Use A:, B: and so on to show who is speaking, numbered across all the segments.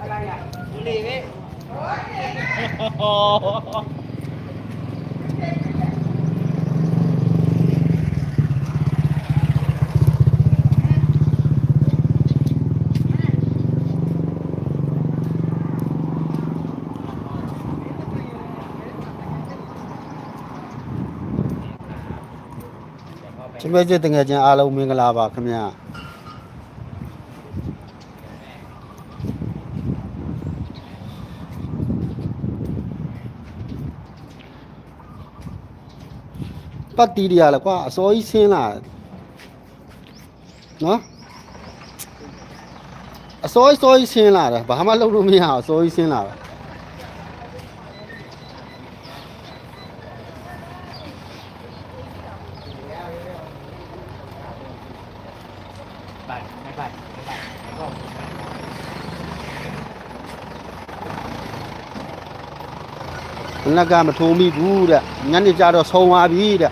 A: อะไรอ่ะบุหรี่พี่
B: ချစ်ပဲချစ်တငယ်ချင်းအားလုံးမင်္ဂလာပါခင်ဗျာ ပတ်တီးတွေကလည်းကွာအစောကြီးဆင်းလာနော်အစောကြီးစောကြီးဆင်းလာတယ်ဘာမှလုပ်လို့မရအောင်အစောကြီးဆင်းလာတယ်နကမထိုးမိဘူးတဲ့ညနေကြတော့ဆုံးသွားပြီတဲ့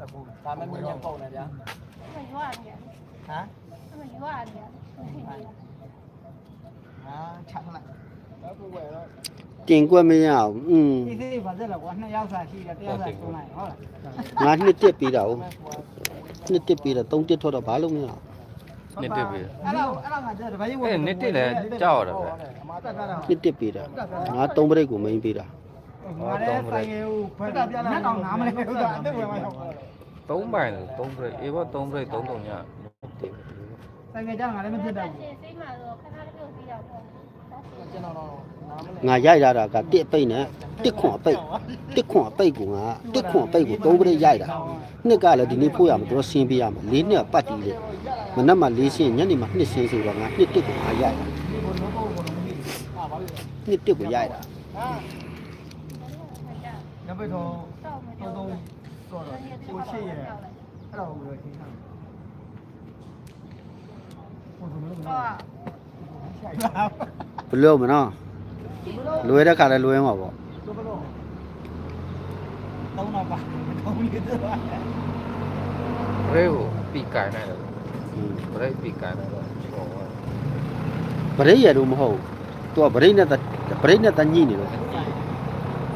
C: အခုဒါမှမမြ
A: င်ပုံနဲ့ဗျာ။အဲ့ရွာနေဟမ်။အဲ့ရွာနေ။ဟာချမ်းလိုက်
B: တင်ကွက်မရအောင်อืม
D: ဒီစီပါသက်လောက်ကွာနှစ်ယောက်စာရှိတယ်တယောက်စာဆုံးလိုက်ဟုတ်လား
B: ငါနှစ်တက်ပြီးတာ
A: ဟုတ်
B: နှစ်တက်ပြီးတာသုံးတက်ထွက်တော့ဘာလို့မရအောင်
E: နှစ်တက်ပြီး
D: အဲ့တော့အဲ့တော့ငါတပည့်ဝင်
E: နှစ်တက်လဲကြောက်ရတာပဲ
B: နှစ်တက်ပြီးတာငါသုံးပရိတ်ကိုမင်းပြီးတာ
D: ငါလည်းဆိုင်ရယ်ကိုခွဲတာပြလာတော့နားမလဲဥစ္စာအသက်ဝင်မှရောက်
E: 3မိုင်လို့3 break အေးဘော3 break 3တုံညတင်
D: ဆိုင်ရယ်ကြငါလည်းမဖြစ်တတ်ဘူး
C: စိတ်မှာတော့ခဏတစ်ပြုတ်ပြီး
A: တော့ပေါ့ကျွန်တော်တော့
B: ငါရိုက်ရတာကတစ်အပိတ်နဲ့တစ်ခွန်အပိတ်တစ်ခွန်အပိတ်ကငါတစ်ခွန်အပိတ်ကိုသုံးပရိရိုက်တာနှစ်ကလည်းဒီနေ့ဖို့ရမှာတော့ဆင်းပြရမှာလေးနှစ်ပတ်တီးလေမနက်မှလေးဆင်းညနေမှနှစ်ဆင်းဆိုတော့ငါနှစ်တစ်ကိုငါရိုက်တာနှစ်တစ်ကိုရိုက်တာ
D: ပိတ်
C: တော့
D: တော့
C: မ
D: တော့
C: တော့
D: တော့တော့ကိုရှိရဲ့အဲ့တော့ကိုတော့ရှင်းထားဟိုဆိုမလို့မလား
C: ဆိုင်ပါ
B: ဘလို့မနော်လွယ်တဲ့ခါလဲလွယ်မှာပေါ့
D: တော့ဘလို့တောင်းတော့ပါတောင်းနေတော့
E: ဘရိတ်ကိုအပိကန်နေတယ်ဘရိတ်ပိကန်နေတော့ချော်
B: ပါဘရိတ်ရတော့မဟုတ်သူကဘရိတ်နဲ့ဘရိတ်နဲ့တညိနေလို့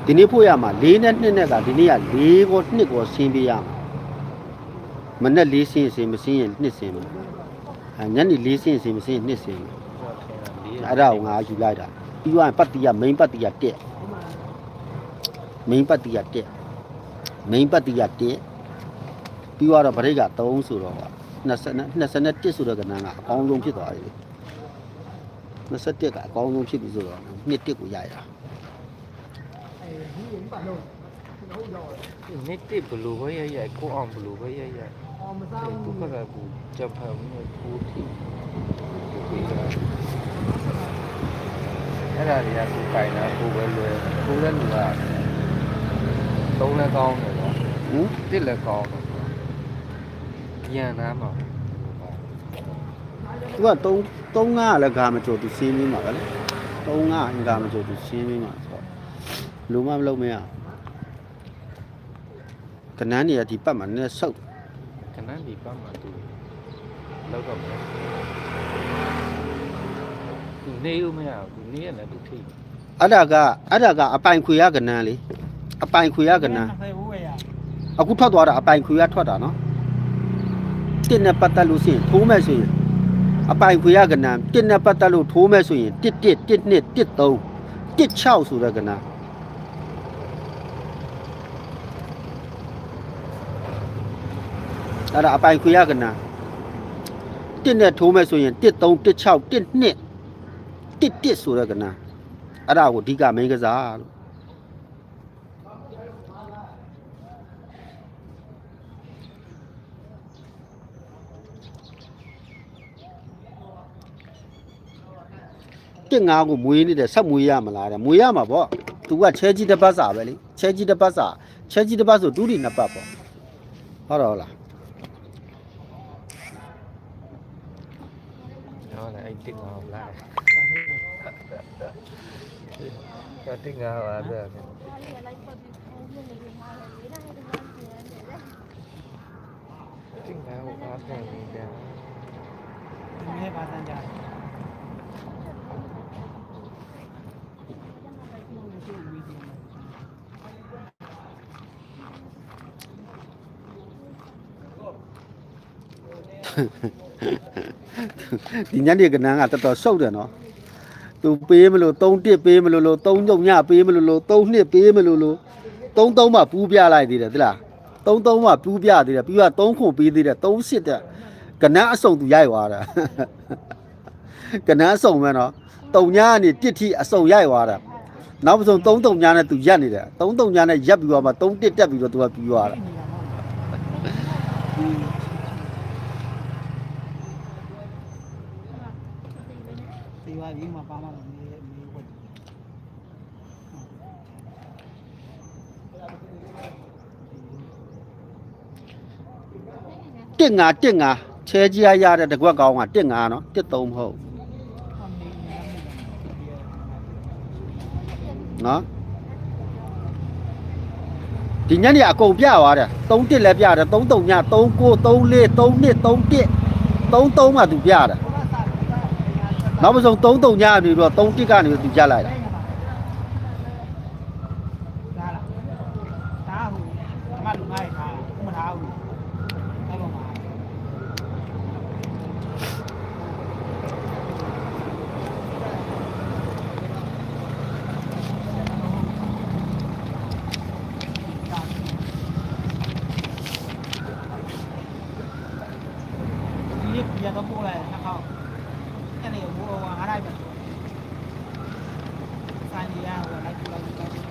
B: ဒီနေ့ဖို့ရမှာ၄နဲ့2နဲ့ကဒီနေ့က၄ကို2ကိုဆင်းပေးရမှာမနဲ့၄ဆင်းဆင်းမဆင်းရင်2ဆင်းမှာအဲညနေ၄ဆင်းဆင်းမဆင်းရင်2ဆင်းမှာအဲ့ဒါကိုငါယူလိုက်တာပြီးသွားရင်ပတ်တီက main ပတ်တီကတက် main ပတ်တီကတက် main ပတ်တီကတက်ပြီးတော့ဗရိတ်က3ဆိုတော့20 21ဆိုတော့ကဏ္ဍကအကောင်းဆုံးဖြစ်သွားပြီ21ကအကောင်းဆုံးဖြစ်ပြီဆိုတော့နှစ်တက်ကိုရိုက်တာ
E: နှစ်တက်ဘလူးပဲရရကိုအောင်ဘလူးပဲရရ
D: အော်မစားဘူး
E: သူကလည်းဘူးဂျပန်မျိုးကိုတီအဲ့ဒါတွေကကိုကိုင်တာကိုပဲလွယ်ကိုလည်းလူကသုံးလည်းကောင်းတယ်ကွာ
B: ဟင်
E: တစ်လည်းကောင်းတယ်ကွာညံသားမှာ
B: သူက3 3ငါလည်းဂါမကြိုသူရှင်းပြီးမှာပဲလေ3ငါအင်္ဂါမကြိုသူရှင်းပြီးမှာဆိုတော့ လူမမလုံးမရကနန်းနေရဒီပတ်မှာနည်းဆုပ်
E: ခဏဒီပတ်မှာသူလောက်တော့မယ်သူနေဦးမရဘူးနေရလည်းသူထိတ်
B: အဲ့ဒါကအဲ့ဒါကအပိုင်ခွေရကနန်းလေအပိုင်ခွေရကနန်း
D: ဖေဘူးပဲရ
B: အခုထွက်သွားတာအပိုင်ခွေရထွက်တာနော်တစ်နဲ့ပတ်သက်လို့ရှိရင်ထိုးမဲ့ဆိုရင်အပိုင်ခွေရကနန်းတစ်နဲ့ပတ်သက်လို့ထိုးမဲ့ဆိုရင်တစ်တစ်တစ်နှစ်တစ်သုံးတစ်6ဆိုတဲ့ကနန်း အဲ့ဒါအပိုင်ခွေရကနာတစ်နဲ့ထိုးမဲ့ဆိုရင်တစ်3တစ်6တစ်2တစ်တစ်ဆိုရကနာအဲ့ဒါကိုအဓိကမင်းကစားလို့တစ်ငါကိုမွေးနေတယ်ဆက်မွေးရမလားတဲ့မွေးရမှာပေါ့ तू ကချဲကြီးတစ်ပတ်စာပဲလေချဲကြီးတစ်ပတ်စာချဲကြီးတစ်ပတ်ဆိုဒူးဒီနှစ်ပတ်ပေါ့ဟုတ်တော့လား
E: tinggal lah. Kau tinggal ada. Tinggal apa ni dia? Ini pasang
C: jalan. Hehehe လဲပတ်ပြီးဘုံဘုံလေးလေးမှာလေ
E: Trịnh Ngọc là được
D: ဒီနေ့ပါတန်းကြတယ်
B: ဒီညနေကနန်းကတော်တော်ရှုပ်တယ်နော်သူပေးမလို့3တစ်ပေးမလို့လို့3ညုံညပေးမလို့လို့3နှစ်ပေးမလို့လို့3 3မှပူးပြလိုက်သေးတယ်သလား3 3မှပူးပြသေးတယ်ပြီးတော့3ခွန်ပေးသေးတယ်3 8တဲ့ကနန်းအစုံသူရိုက်သွားတာကနန်းအစုံပဲနော်တုံညာကနေတစ်ထိအစုံရိုက်သွားတာနောက်ပစုံ3 3ညာနဲ့သူရက်နေတယ်3 3ညာနဲ့ရက်ပြီးတော့မှ3တစ်တက်ပြီးတော့သူကပြီးသွားတာ
D: ဒီပါကြီးမှာပါမှတော့မေးမေးဝတ်
B: တစ်ငါတစ်ငါချဲကြီးရရတဲ့တကွက်ကောင်းကတစ်ငါနော်တစ်သုံးမဟုတ်နော်ဒီညနေအကုန်ပြသွားတယ်3တစ်လည်းပြတယ်3 3ည3 9 3 4 3နှစ်3တစ်3 3မှသူပြတယ်နောက်ပစုံ3 3ညနေပြီးတော့3တစ်ကနေသူပြလိုက်တာ
D: ဒါလားဒါဟိုအမလူငါ့ထားမထားဘူးအဲ့ပေါ်မှာ ဒီနေ့ပြန်တော့ပို့လိုက်နှစ်ခေါက်အဲ့ဒီဟိုဟာအားလိုက်ပဲဆိုင်ရဟိုလိုက်ပို့လိုက်လိုက်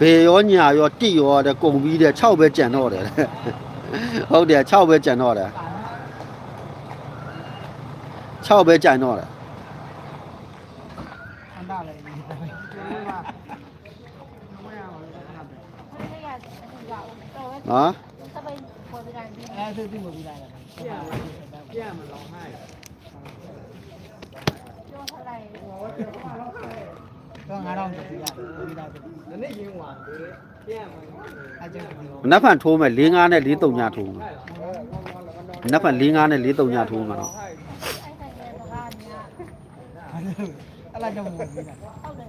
B: ဘေရောညာရောတိရောတဲ့ကုံပြီးတဲ့6ပဲကြံတော့တယ်ဟုတ်တယ်6ပဲကြံတော့တယ်6ပဲကြံတော့တယ်
D: အန်တာလည်းဒီပဲဒီမှာမရအောင်လည်းခဏပဲ
C: ဘယ်ရအတူကြောက်တော်ပဲ
B: နော်
C: စပိန်ပေါ်တဲ့ကန်ဒီ
D: အဲသူသူ့ကိုပြီးလိုက်တယ်ပြန်ပြန်မလောင်ဟိုက်
C: ကျော်ထလိုက်
D: တော့ငါတော့ပြီးလိုက်ပြီးလိုက်တယ်နေ့ရင်းသွားတယ်ပြန်မအကျဉ်းဒီ
B: မနက်ဖြန်ထိုးမယ်၄၅နဲ့၄၃ညထိုးမယ်မနက်ဖြန်၄၅နဲ့၄၃ညထိုးမှာနော်
C: အဲ့ဆိုင်ကစကားညာ
D: အဲ့လာကြောင့်ပြီးလိုက်
C: ဟုတ်တယ်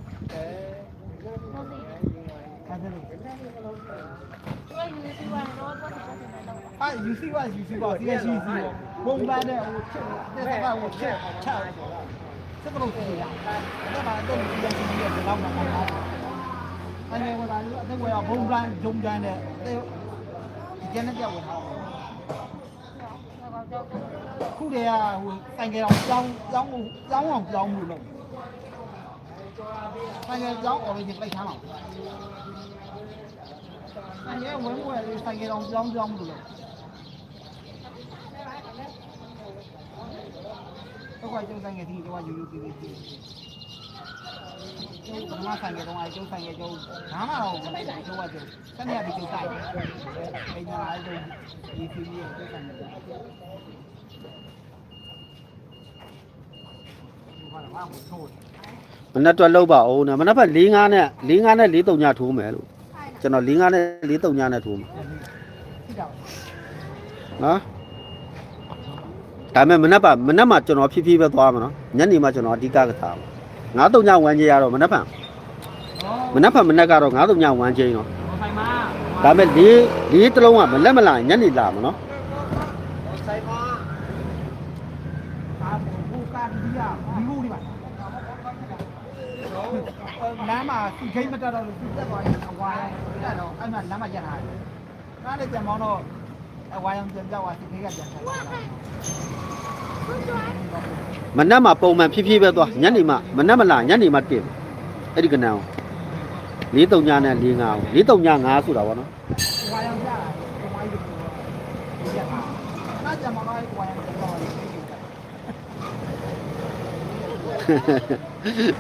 C: ဟုတ်တယ်
D: အဲ့ဒါလို့
C: သူကယူစီဝါတော့တော့တယ်တော့
D: အာ you see what you see what ဒီရှိစီဘုံလာတဲ့ဟိုချက်တဲ့ကဟိုချက်ချစကလုံးစီရအဲ့ဒါတော့ဒီလိုစီရတဲ့လောက်မှာပါအဲ့ဒီဝလာလို့အသက်ဝယ်ဘုံပန်းဂျုံတန်းတဲ့ဒီကျန်တဲ့ပြောက်ဝင်ထား
C: တော့တော့တော့
D: ခု တည်းကဟိုဆိုင်ကယ်အောင်ကြောင်းကြောင်းကြောင်းအောင်ကြောင်းမှုလို့ဆိုင်ကယ်ကြောင်း origin လိုက်ထားမှာဆိုင်ကယ်ဝင်ဝင်လေးဆိုင်ကယ်အောင်ကြောင်းကြောင်းမှုလို့တော့ကကျုံဆိုင် ကယ်ဒီတော့ယူယူပြီးပြီးကျုံမဆိုင်ကယ်တော့အဲကျုံဆိုင်ကယ်ကျုံဘာမှတော့မလုပ်ဘူးကျုံကကျုံစနေရပြီးကျုံဆိုင်အိမ်မှာအဲကျုံဒီဖီးရဲ့ကျုံဆိုင်ကယ်ဘာမှမထိုး
B: မနက်တွက်လောက်ပါအောင်နော်မနက်ဖြန်၄၅နဲ့၄၅နဲ့၄၃ညထိုးမယ်လို့ကျွန်တော်၄၅နဲ့၄၃ညနဲ့ထိုးမယ်
D: ဖြစ်တော့
B: နော်ဒါပေမဲ့မနက်ပါမနက်မှကျွန်တော်ဖြည်းဖြည်းပဲသွားမှာနော်ညနေမှကျွန်တော်အဓိကကစားမှာ 9 3ညဝမ်းကြီးရတော့မနက်ဖြန်မနက်ဖြန်မနက်ကတော့9 3ညဝမ်းကြီးနော်
D: ဆိုင်မှာ
B: ဒါပေမဲ့လေးလေးတစ်လုံးကမလက်မလာရင်ညနေလာမှာနော်
D: ဆိုင်မှာအာဘူကာဒီယာဒီဘူဒီပါလမ်းမှာစီခိတ်မတက်တော့လို့စီတက်သွားရင်အဝါရတက်တော့အဲ့မှာလမ်းမှာရက်ထားတယ်ကားနဲ့ကြံမောင်းတော့အဝါရံပြန်ကြောက်သွားစီခိတ်ကပြန်ဆိုင်
B: မနက်မှပုံမှန်ဖြည်းဖြည်းပဲသွားညနေမှမနက်မလာညနေမှတင်အဲ့ဒီကနန်းအောင်လေးတုံညာနဲ့လေးငါးလေးတုံညာငါးဆိုတာဗောနော်
D: ဝါရောင်ကြတာဝါရုပ်ကိုရတာနာကြမှာလည်းဝါရောင်ကြောက်တယ်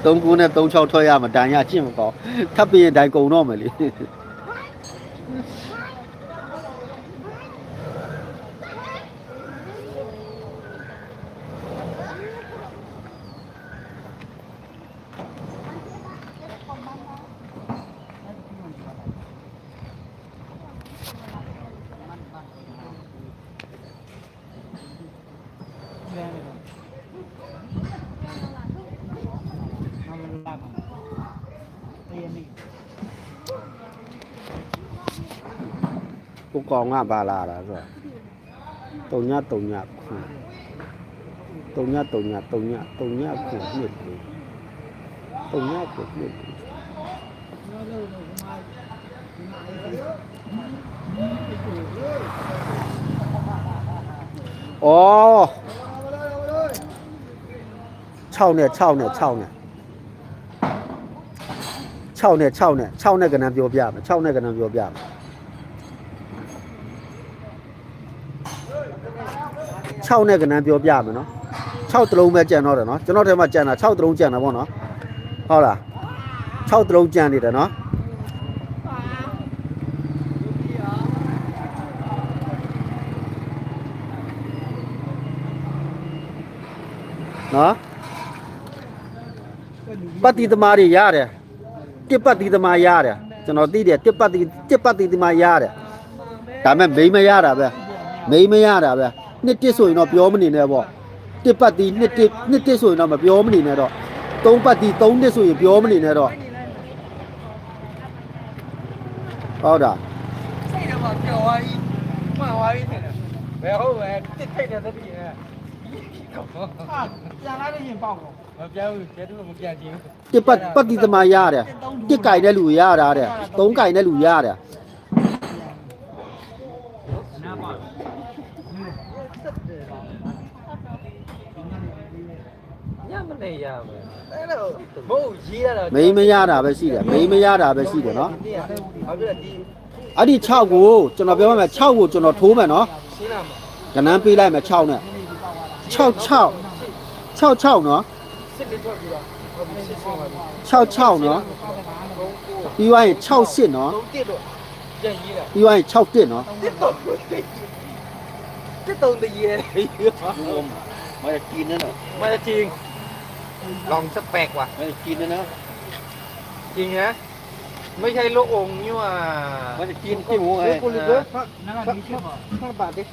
B: သုံးကူနဲ့သုံးချောက်ထွက်ရမှာဒဏ်ရကျင့်မကောင်းထပ်ပြီးရင်ဒဏ်ကုန်တော့မယ်လေ
D: လဲ
B: ကိုကောင်ကပါလာတာဆိုတော့တုံညတုံညခုတုံညတုံညတုံညတုံညခုနှစ်လို့တုံညခုနှစ်လို့
D: လောလောလောမာ
B: ဩ6နဲ့6နဲ့6နဲ့6နဲ့6နဲ့6နဲ့ကနန်းပြောပြမယ်6နဲ့ကနန်းပြောပြမယ် 6နဲ့ကနန်းပြောပြမယ်နော်6တလုံးပဲကြံတော့တယ်နော်ကျွန်တော်ထဲမှာကြံတာ6တလုံးကြံတာပေါ့နော်ဟုတ်လား6တလုံးကြံနေတယ်နော်နော်ပတ်တိသမားတွေရတယ်တစ်ပတ်တိသမားရတယ်ကျွန်တော်သိတယ်တစ်ပတ်တိတစ်ပတ်တိသမားရတယ်ဒါမဲ့မိန်းမရတာပဲ မိန်းမရတာပဲနှစ်တစ်ဆိုရင်တော့ပြောမနေနဲ့ပေါ့တစ်ပတ်တိနှစ်တစ်နှစ်တစ်ဆိုရင်တော့မပြောမနေနဲ့တော့သုံးပတ်တိသုံးနှစ်ဆိုရင်ပြောမနေနဲ့တော့ဟုတ်တာ
C: စိတ်တော့ပျော်သွားပြီမှန်သွားပြီထင်တယ်ဘယ်ဟုတ်ပဲတစ်ထိတ်တဲ့သတိနဲ့
D: ဟာပြန်လာလို့ရင်ပေါက်တော့
C: မပြောင်းဘူးကျဲတူမပြန်ချင်ဘူး
B: တစ်ပတ်ပတ်တိသမားရတယ်တစ်ကြိုင်တဲ့လူရတာတဲ့သုံးကြိုင်တဲ့လူရတယ်
D: နားပါ
C: ညမ နဲ့ရမယ်အဲ့တော့မဟုတ်ရေးရတာ
B: မိန်းမရတာပဲရှိတယ်မိန်းမရတာပဲရှိတယ်နော်
C: ဘာဖြစ်လဲဒီ
B: အဲ့ဒီ6ကိုကျွန်တော်ပြောမှမယ်6ကိုကျွန်တော်ထိုးမယ်နော်
C: ရှင်းလာမှာ
B: ကနန်းပေးလိုက်မယ်6နဲ့66 66နော်
C: စစ်လေးထွက်ပြီးတော့ဟုတ်ပြီစစ်ဆုံးပါပြီ
B: 66နော်ပြီးွားရင်68နော်
C: တုံးတက်တော့ပြန်ရေးတာ
B: ပြီးွားရင်61နော်
C: တက်တော့တက်တော့တည်းရဲ့
B: မရတင်နော်
C: မရတင် ลองสเปกว่ะ
B: ม่กินนะนะ
C: จริงนะไม่ใช่โลูกองนี่ว่า
B: มัจะกินขี้หมูไง
C: อ
D: อนั่นลือก
C: ห้าบาทดิ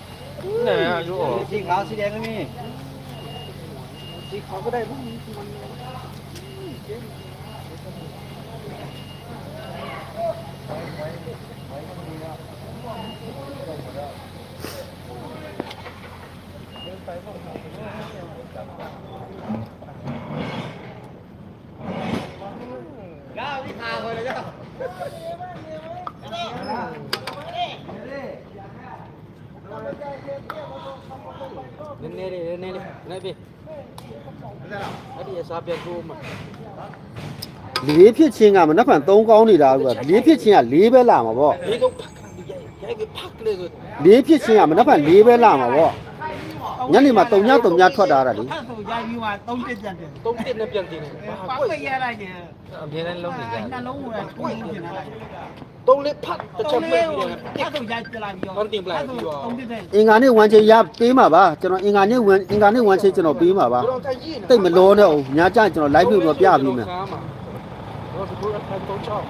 C: ไหนอะลูกอง
B: สีขาวสีแดงก็มี
C: สีขาวก็ได้พวกนี้มันไปพวกนี้ နည်းနည်းလေးနည်းနည်းလေးနိုင်ပြီအဲ့ဒီအစားပြန်ထိုးမှာ
B: လေးဖြစ်ချင်းကမနှက်ဖန်3ကောင်းနေတာကွာလေးဖြစ်ချင်းက၄ပဲလာမှာပေါ့
C: ဒီတော့ဖက်ခံပြီးရိုက်ပြီးဖက်လေဆို
B: လေးဖြစ်ချင်းကမနှက်ဖန်၄ပဲလာမှာပေါ့ ညနေမှာ3ည3ညထွက်တာတာလေ
D: အဲ့ဆိုရိုက်ပြီးမှသုံးတက်ပြန်တယ်
C: သုံးတစ်နဲ့ပြန်တင်တယ်
D: ပါ
C: ဟာ
D: ကွ
C: ကို
D: က်ရလိုက်တယ်
C: အမြဲတမ်းလုံးနေကြ
D: နှလုံးကကိုယ်ပြင်လာလိုက်
C: သုံးလေးဖတ်တစ်ချက်ပြည့်ပြီးတယ်
D: အဲ့ဆိုရိုက်ပြလိုက်ပြီးတော့သုံးတက်တယ်
B: အင်္ဂါနေ့ဝန်ချေရပေးမှာပါကျွန်တော်အင်္ဂါနေ့ဝန်အင်္ဂါနေ့ဝန်ချေကျွန်တော်ပေးမှာပါ
C: ဘယ်တော့ကြည့်နေ
B: တိတ်မလောနဲ့အောင်ညာကြကျွန်တော် live လို့ပြပြီးမယ်
C: တော့ဒီလိုအထိုင်တော့ချောင်း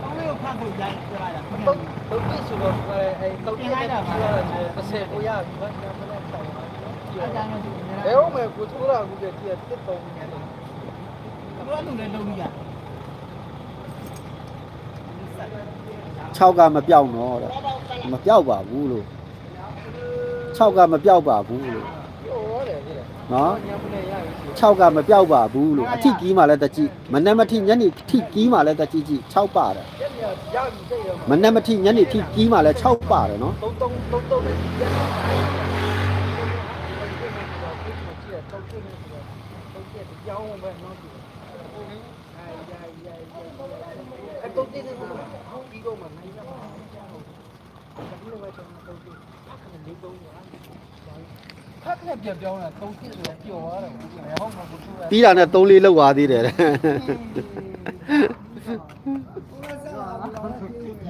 D: တောင်းလေးကိုဖတ်ဖို့ရိုက်ပြလိုက်တာ
C: တော့တော့ပြဆိုတော့အဲတော့ပြလိုက်တာက30ကိုရပြီဘာမှမလဲဆိုင်ပါ
D: အကြမ်းလို့
C: ဘယ်ဟုတ်မဲ့ကိုထိုးတာကူကြည့်တစ်တုံးနေတယ်
D: ဘယ်လိုလဲလုံးကြီးရ
B: 6ကမပြောက်တော့တဲ့မပြောက်ပါဘူးလို့6ကမပြောက်ပါဘူးလို့
C: ပြောတယ်ဒီ
B: နော်
C: ညမလဲရပြီ
B: 6ကမပြောက်ပါဘူးလို့အထိကီးမှလည်းတကြည့်မနက်မထိညနေထိကီးမှလည်းတကြည့်ကြည့်6ပါတယ်
C: ရပြီစိတ်ရ
B: မနက်မထိညနေထိကီးမှလည်း6ပါတယ်နော်
C: တုံးတုံးတုံးတုံးလေးရပြီတော့ကျတော့တုံးကျနေတော့တုံးကျကြောင်းပဲနော်ဒီအဲရရရ အဲ့တုံးတိတဲ့ကိုပြီးတော့မှနိုင်ရမှာဘယ်လိုလဲကျွန်တော်တုံးတိအခနဲ့လေးတုံးရခက်ခက်ပြပြောင်းတာတုံးတိဆိုပျော်သွားတယ်ဘယ်ဟုတ်မှာဘူးသူက
B: ပြီးတာနဲ့3လေးလောက်သွားသေးတယ်တဲ့
C: ရ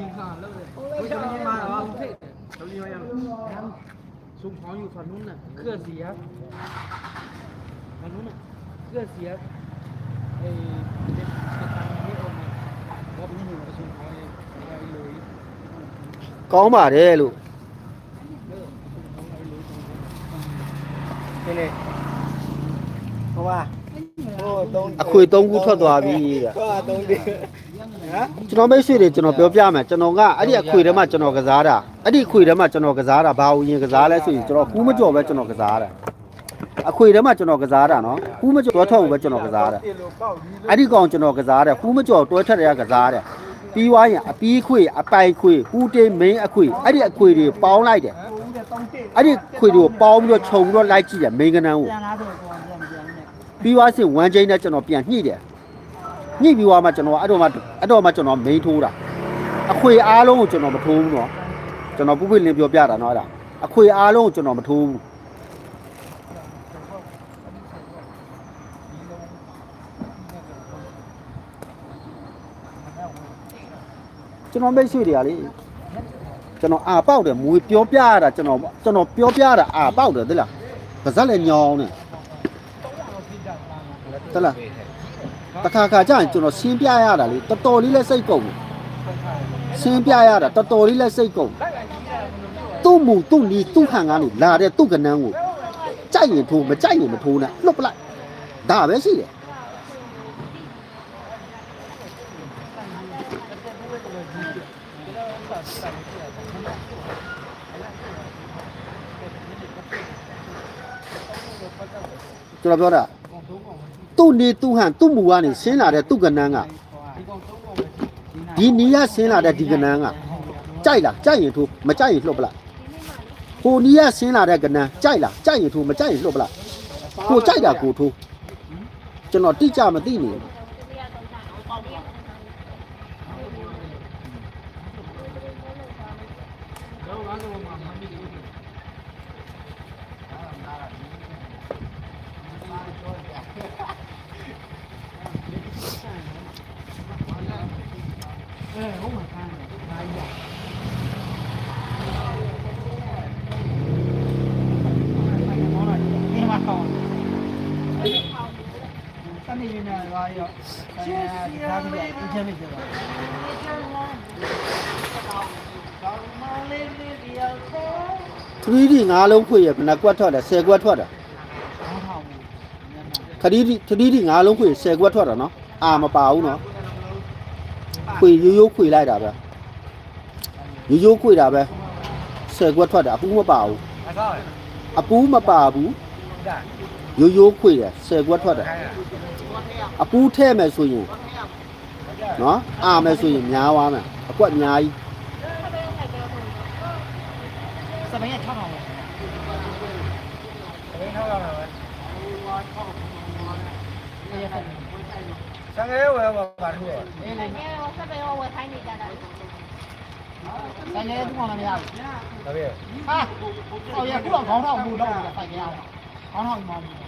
C: င်ခါလို့လေဘယ်လိုမှမအောင်ဖြစ်ဘယ်လိုရမလဲ送朋友反正呢，客气呀，反正呢，客气呀，哎，这这当年我们我不是我送朋友，我一路一，
B: ကောင်းပါ တယ်လို့
A: ဒီလေဟိုပါဟိုသုံး
B: အခွေ3ခုထွက်သွားပြီတဲ့
A: ဟိုကသုံးတယ်ဟမ်
B: ကျွန်တော်မိတ်ဆွေတွေကျွန်တော်ပြောပြမယ်ကျွန်တော်ကအဲ့ဒီအခွေထဲမှာကျွန်တော်ကစားတာအဲ့ဒီအခွေထဲမှာကျွန်တော်ကစားတာဘာလို့ရင်ကစားလဲဆိုရင်ကျွန်တော်ကူးမကြော်ပဲကျွန်တော်ကစားတာအခွေထဲမှာကျွန်တော်ကစားတာနော်ကူးမကြော်တွဲထွက်ဖို့ပဲကျွန်တော်ကစားတာ
A: ဒီလိုပေါက်ပြီး
B: အဲ့ဒီကောင်ကျွန်တော်ကစားတယ်ကူးမကြော်တွဲထွက်တဲ့ကစားတယ်ပြီးွားရင်အပီးခွေအပိုင်ခွေဟူတေးမင်းအခွေအဲ့ဒီအခွေတွေပေါင်းလိုက်တယ်
A: ဟိုဦးတဲ့သုံးတစ်
B: အဲ့ဒီခွေတွေကိုပေါင်းပြီးတော့ခြုံပြီးတော့လိုက်ကြည့်တယ်မင်းကနန်းကို
D: ပြန်လာတော့ကောပြန်ပြန်နဲ့
B: ပြီးွားစင်ဝမ်းချင်းနဲ့ကျွန်တော်ပြန်ညှိတယ်ညှိပြီးွားမှကျွန်တော်အဲ့တော့မှအဲ့တော့မှကျွန်တော်မိန်ထိုးတာအခွေအားလုံးကိုကျွန်တော်မထိုးဘူးနော်ကျွန်တော်ပုပ်ပွေလင်းပြောပြတာနော်အဲ့ဒါအခွေအားလုံးကိုကျွန်တော်မထိုးဘူးကျွန်တော်မိတ်ဆွေတွေကလေ ကျွန်တော်အာပေါက်တယ်မွေပြောပြရတာကျွန်တော်ကျွန်တော်ပြောပြတာအာပေါက်တယ်သိလားပါဇက်လည်းညောင်းတယ်သိလားတခါခါကျရင်ကျွန်တော်ရှင်းပြရတာလေတော်တော်လေးလဲစိတ်ကုန်တယ်ရှင်းပြရတာတော်တော်လေးလဲစိတ်ကုန်တယ်သူ့မူသူ့နီသူ့ဟန်ကနေလာတဲ့သူ့ကနန်းကိုကြိုက်ရင်ထိုးမကြိုက်ရင်မထိုးနဲ့လွတ်ပလိုက်ဒါပဲရှိတယ် ကျွန်တော်ပြောတာသူ့နေသူ့ဟန်သူ့မူကနေဆင်းလာတဲ့သူ့ကနန်းကဒီနီးရဆင်းလာတဲ့ဒီကနန်းကကြိုက်လားကြိုက်ရင်ထိုးမကြိုက်ရင်လှုပ်ပလိုက်ဟိုနီးရဆင်းလာတဲ့ကနန်းကြိုက်လားကြိုက်ရင်ထိုးမကြိုက်ရင်လှုပ်ပလိုက်ကိုကြိုက်တာကိုထိုးကျွန်တော်တိကျမသိနေဘူး
D: တနေ့ရနေပါရောအဲဒီဒါပြီး အချင်းမပြောပါ
B: 3D ငါးလုံးခွေရဘယ်နှကွက်ထွက်တယ်10ကွက်ထွက်တယ်
D: ဘောင်းထောင်ဘူး
B: 3D 3D ငါးလုံးခွေ10ကွက်ထွက်တယ်နော်အာမပါဘူးနော်ခွေရိုးရိုးခွေလိုက်တာပဲရိုးရိုးခွေတာပဲ10ကွက်ထွက်တယ်အပူမပါဘူး
C: အကောင်း
B: အပူမပါဘူး
C: ဒါ
B: ရိုးရိုးခွေတယ်10ကွက်ထွက်တယ်
C: ခိုင်းရ
B: အပူထဲမယ်ဆိုရင် နော်အာမယ်ဆိုရင်များသွားမယ်အကွက်အများကြီး
D: စပင်းရ6ထောင်ပဲ
C: ဘယ်ထားရမှာလဲ
D: အေးရတယ်
C: ဆံငယ်ဝယ်ပါပါတူရော
D: အေးလေ
F: အဲဟိုဆက်ပဲဟိုဝယ်ခိုင်းနေကြတာ
D: ဆိုင်နေတူမှမရဘူး
C: ဒါပဲ
D: ဟာဟိုရခုတော့ခေါင်းထောင်ဘူးတော့ဆိုင်ရအောင်ခေါင်းထောင်မှမကြောင်း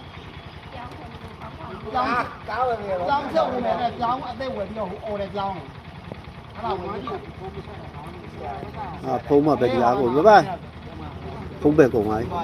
D: ကြောင်း
C: ကားဝယ်ပြီရော
D: ကြောင်းချက်ဝင်တယ်ကြောင်းအသက်ဝယ်ပြီးတော့ဟိုအော်တယ်ကြောင်းအဲ့ဒါဝင်ကြည့်
B: အာဖုံးမပဲကြားကိုဘယ်ပါဖုံးပဲကုန်ပါပြီ
D: ပါ